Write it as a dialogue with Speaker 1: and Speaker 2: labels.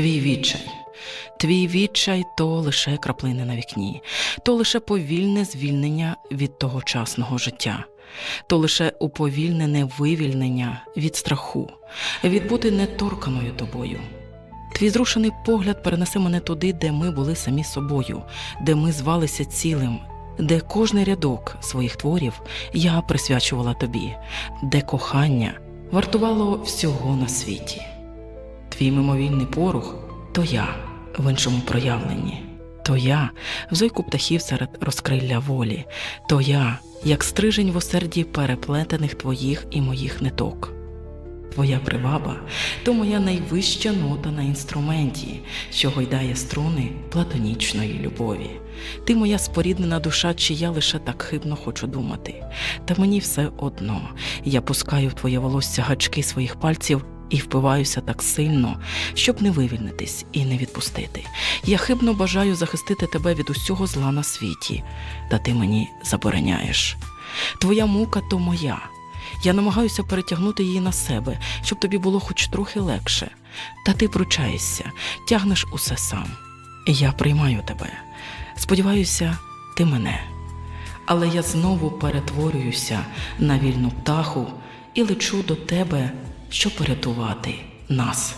Speaker 1: твій відчай. Твій відчай то лише краплини на вікні, то лише повільне звільнення від тогочасного життя, то лише уповільнене вивільнення від страху, від бути неторканою тобою. Твій зрушений погляд перенесе мене туди, де ми були самі собою, де ми звалися цілим, де кожний рядок своїх творів я присвячувала тобі, де кохання вартувало всього на світі. Твій мимовільний порух то я в іншому проявленні, то я в зойку птахів серед розкрилля волі, то я, як стрижень в осерді переплетених твоїх і моїх ниток. Твоя приваба то моя найвища нота на інструменті, що гойдає струни платонічної любові. Ти моя споріднена душа, чи я лише так хибно хочу думати. Та мені все одно. Я пускаю в твоє волосся гачки своїх пальців і впиваюся так сильно, щоб не вивільнитись і не відпустити. Я хибно бажаю захистити тебе від усього зла на світі, та ти мені забороняєш. Твоя мука то моя. Я намагаюся перетягнути її на себе, щоб тобі було хоч трохи легше. Та ти пручаєшся, тягнеш усе сам. Я приймаю тебе. Сподіваюся, ти мене. Але я знову перетворююся на вільну птаху і лечу до тебе, щоб порятувати нас.